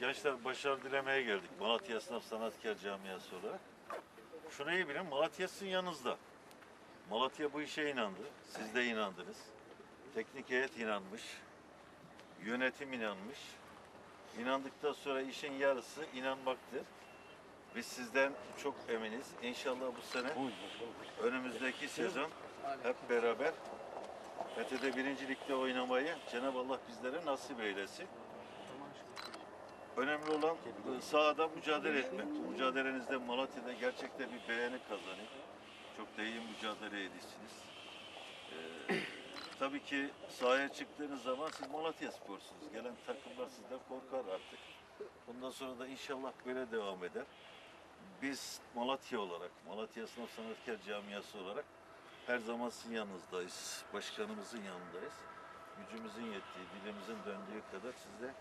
Gençler başarı dilemeye geldik. Malatya Esnaf Sanatkar Camiası olarak. İyi bilin, Malatya sizin yanınızda. Malatya bu işe inandı. Siz de inandınız. Teknik heyet inanmış. Yönetim inanmış. İnandıktan sonra işin yarısı inanmaktır. Biz sizden çok eminiz. İnşallah bu sene önümüzdeki sezon hep beraber PTT birincilikte oynamayı Cenab-ı Allah bizlere nasip eylesin. Önemli olan e, sahada mücadele etmek. Mücadelenizde Malatya'da gerçekten bir beğeni kazanıyor. Çok da mücadele ediyorsunuz. Ee, tabii ki sahaya çıktığınız zaman siz Malatya sporsunuz. Gelen takımlar sizden korkar artık. Bundan sonra da inşallah böyle devam eder. Biz Malatya olarak, Malatya Sınıf Sanatkar Camiası olarak her zaman sizin yanınızdayız. Başkanımızın yanındayız. Gücümüzün yettiği, dilimizin döndüğü kadar size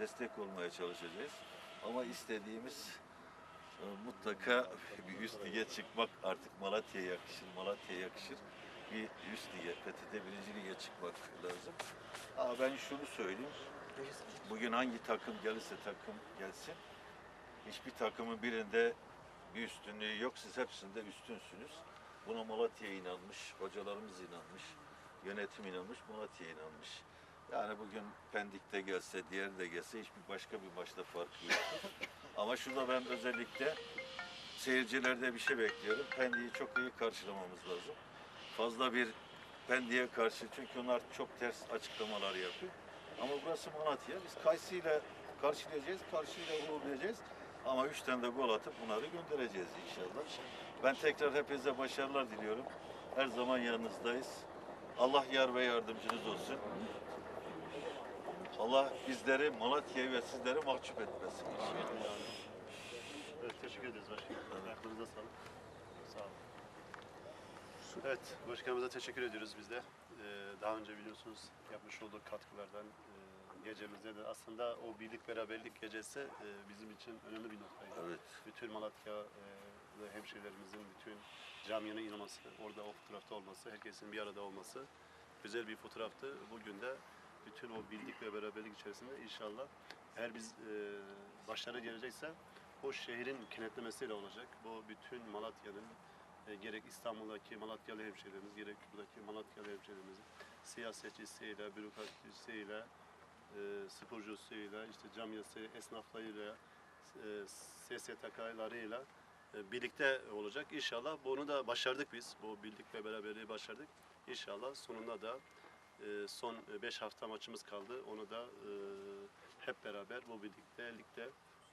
destek olmaya çalışacağız. Ama istediğimiz e, mutlaka bir üst lige çıkmak artık Malatya'ya yakışır, Malatya'ya yakışır. Bir üst lige, PTT birinci lige çıkmak lazım. Ama ben şunu söyleyeyim. Bugün hangi takım gelirse takım gelsin. Hiçbir takımın birinde bir üstünlüğü yok. Siz hepsinde üstünsünüz. Buna Malatya inanmış, hocalarımız inanmış, yönetim inanmış, Malatya inanmış. Yani bugün Pendik'te gelse, diğeri de gelse hiçbir başka bir maçta fark yok. Ama şurada ben özellikle seyircilerde bir şey bekliyorum. Pendik'i çok iyi karşılamamız lazım. Fazla bir Pendik'e karşı çünkü onlar çok ters açıklamalar yapıyor. Ama burası Malatya. Biz Kaysı ile karşılayacağız, karşıyla uğurlayacağız. Ama üç tane de gol atıp bunları göndereceğiz inşallah. Ben tekrar hepinize başarılar diliyorum. Her zaman yanınızdayız. Allah yar ve yardımcınız olsun. Allah bizleri, Malatya'yı ve sizleri mahcup etmesin. Evet, teşekkür ederiz başkanım. Sağlık. Sağ olun. Evet, başkanımıza teşekkür ediyoruz biz de. Ee, daha önce biliyorsunuz yapmış olduğu katkılardan e, gecemizde de aslında o birlik beraberlik gecesi e, bizim için önemli bir noktaydı. Evet. Bütün Malatya e, hemşehrilerimizin bütün camianın inanması, orada o fotoğrafta olması, herkesin bir arada olması güzel bir fotoğraftı. Bugün de bütün o birlik ve beraberlik içerisinde inşallah eğer biz e, başarı gelecekse o şehrin kenetlemesiyle olacak. Bu bütün Malatya'nın e, gerek İstanbul'daki Malatyalı hemşehrilerimiz, gerek buradaki Malatyalı hemşehrilerimizin siyasetçisiyle, bürokratisiyle, e, sporcusuyla, işte camiası, esnaflarıyla, e, SSTK'larıyla e, birlikte olacak. İnşallah bunu da başardık biz. Bu birlik ve beraberliği başardık. İnşallah sonunda da e, son 5 hafta maçımız kaldı. Onu da e, hep beraber bu birlikte ligde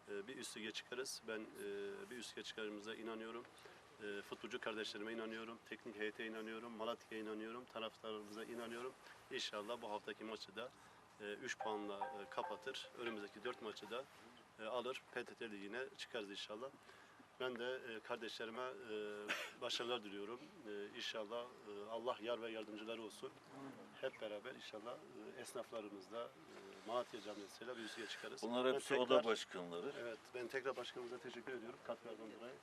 e, bir üst lige çıkarız. Ben e, bir üst lige çıkarımıza inanıyorum. E, futbolcu kardeşlerime inanıyorum. Teknik heyete inanıyorum. Malatya'ya inanıyorum. Taraftarlarımıza inanıyorum. İnşallah bu haftaki maçı da 3 puanla e, kapatır. Önümüzdeki 4 maçı da e, alır. PTT Ligi'ne çıkarız inşallah. Ben de e, kardeşlerime e, başarılar diliyorum. E, İnşallah e, Allah yar ve yardımcıları olsun. Hep beraber inşallah e, esnaflarımızla e, Malatya Camiası'yla bir üst lige çıkarız. Bunlar Ben hepsi tekrar- oda başkanları. Evet, ben tekrar başkanımıza teşekkür ediyorum katkılardan dolayı.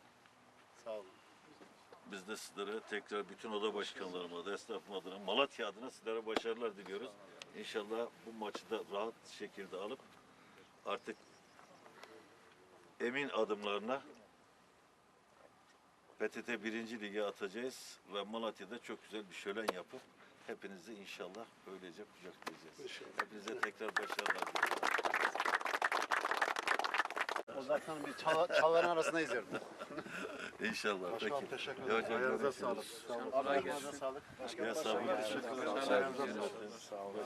Sağ olun. Biz de sizlere tekrar bütün oda başkanlarıma adına, esnafım adına, Malatya adına sizlere başarılar diliyoruz. İnşallah bu maçı da rahat şekilde alıp artık emin adımlarına PTT 1. Lig'e atacağız ve Malatya'da çok güzel bir şölen yapıp hepinizi inşallah böylece kucaklayacağız. Hepinize tekrar başarılar diliyorum. O zaten bir çal çalların arasında izliyorum. İnşallah. Başkanım, Peki. teşekkür ederim. hocam, Ayağınıza sağlık. Ayağınıza sağlık. Ya sağ olun. Teşekkür ederim. Sağ olun.